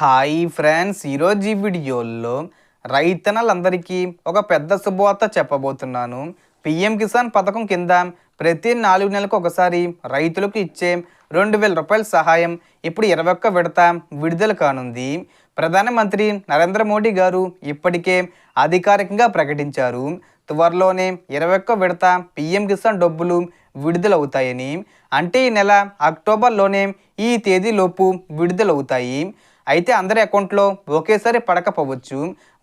Hi friends ఈరోజు ఈ వీడియోలో రైతన్నలందరికీ ఒక పెద్ద శుభవార్త చెప్పబోతున్నాను. పిఎం కిసాన్ పథకం కింద ప్రతి నాలుగు నెలలకు ఒకసారి రైతులకు ఇచ్చే రెండు వేల రూపాయల సహాయం ఇప్పుడు ఇరవై ఒక్క విడత విడుదల కానుంది. ప్రధానమంత్రి నరేంద్ర మోడీ గారు ఇప్పటికే అధికారికంగా ప్రకటించారు. త్వరలోనే ఇరవై ఒక్క విడత పిఎం కిసాన్ డబ్బులు విడుదలవుతాయని అంటే ఈ నెల అక్టోబర్లోనే ఈ తేదీలోపు విడుదలవుతాయి. అయితే అందరి అకౌంట్లో ఒకేసారి పడకపోవచ్చు.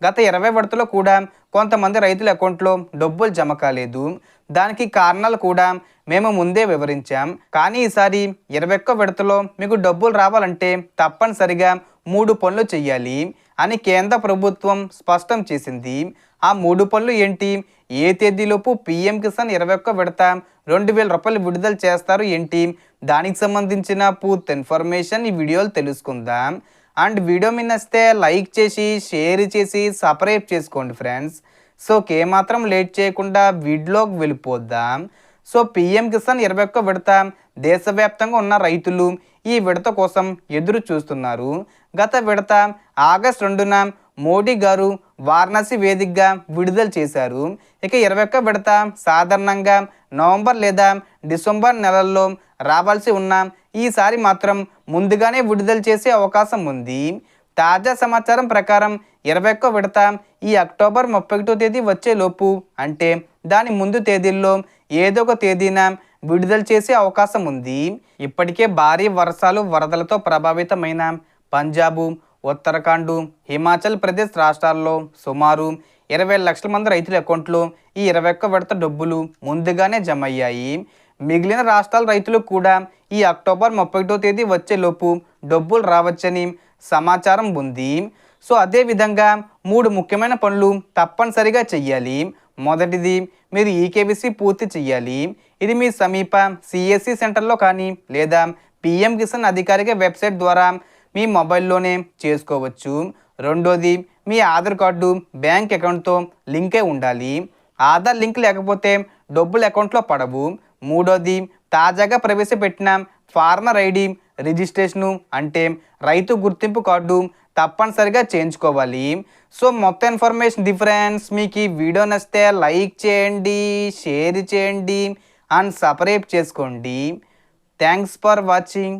గత ఇరవై విడతలో కూడా కొంతమంది రైతుల అకౌంట్లో డబ్బులు జమ కాలేదు. దానికి కారణాలు కూడా మేము ముందే వివరించాం. కానీ ఈసారి ఇరవై ఒక్క విడతలో మీకు డబ్బులు రావాలంటే తప్పనిసరిగా మూడు పనులు చేయాలి అని కేంద్ర ప్రభుత్వం స్పష్టం చేసింది. ఆ మూడు పనులు ఏంటి? ఏ తేదీలోపు పిఎం కిసాన్ ఇరవై ఒక్క విడత రెండు వేల రూపాయలు విడుదల చేస్తారు ఏంటి? దానికి సంబంధించిన పూర్తి ఇన్ఫర్మేషన్ ఈ వీడియోలు తెలుసుకుందాం. అండ్ వీడియో మీద వస్తే లైక్ చేసి షేర్ చేసి సపరేట్ చేసుకోండి ఫ్రెండ్స్. సో ఏమాత్రం లేట్ చేయకుండా వీడియోకి వెళ్ళిపోద్దాం సో పిఎం కిసాన్ ఇరవై ఒక్క విడత దేశవ్యాప్తంగా ఉన్న రైతులు ఈ విడత కోసం ఎదురు చూస్తున్నారు. గత విడత ఆగస్ట్ రెండున మోడీ గారు వారణాసి వేదికగా విడుదల చేశారు. ఇక ఇరవై ఒక్క విడత సాధారణంగా నవంబర్ లేదా డిసెంబర్ నెలల్లో రావాల్సి ఉన్న. ఈసారి మాత్రం ముందుగానే విడుదల చేసే అవకాశం ఉంది. తాజా సమాచారం ప్రకారం ఇరవై ఒక్క విడత ఈ అక్టోబర్ ముప్పై ఒకటో తేదీ వచ్చేలోపు అంటే దాని ముందు తేదీల్లో ఏదో ఒక తేదీన విడుదల చేసే అవకాశం ఉంది. ఇప్పటికే భారీ వర్షాలు వరదలతో ప్రభావితమైన పంజాబు ఉత్తరాఖండ్ హిమాచల్ ప్రదేశ్ రాష్ట్రాల్లో సుమారు ఇరవై లక్షల మంది రైతుల అకౌంట్లో ఈ ఇరవై ఒక్క విడత డబ్బులు ముందుగానే జమ అయ్యాయి మిగిలిన రాష్ట్రాల రైతులు కూడా ఈ అక్టోబర్ ముప్పై ఒకటో తేదీ వచ్చేలోపు డబ్బులు రావచ్చని సమాచారం ఉంది. సో అదేవిధంగా మూడు ముఖ్యమైన పనులు తప్పనిసరిగా చెయ్యాలి. మొదటిది మీరు ఈకేబీసీ పూర్తి చెయ్యాలి. ఇది మీ సమీప సిఎస్సి సెంటర్లో కానీ లేదా పిఎం కిసాన్ అధికారిక వెబ్సైట్ ద్వారా మీ మొబైల్లోనే చేసుకోవచ్చు. రెండోది మీ ఆధార్ కార్డు బ్యాంక్ అకౌంట్తో లింక్ అయి ఉండాలి. ఆధార్ లింక్ లేకపోతే డబ్బులు అకౌంట్లో పడవు. మూడోది తాజాగా ప్రవేశపెట్టిన ఫార్మర్ ఐడి రిజిస్ట్రేషను అంటే రైతు గుర్తింపు కార్డు తప్పనిసరిగా చేయించుకోవాలి. సో మొత్తం ఇన్ఫర్మేషన్ డిఫరెన్స్ మీకు ఈ వీడియో నచ్చితే లైక్ చేయండి షేర్ చేయండి అండ్ సపరేట్ చేసుకోండి. Thanks for watching.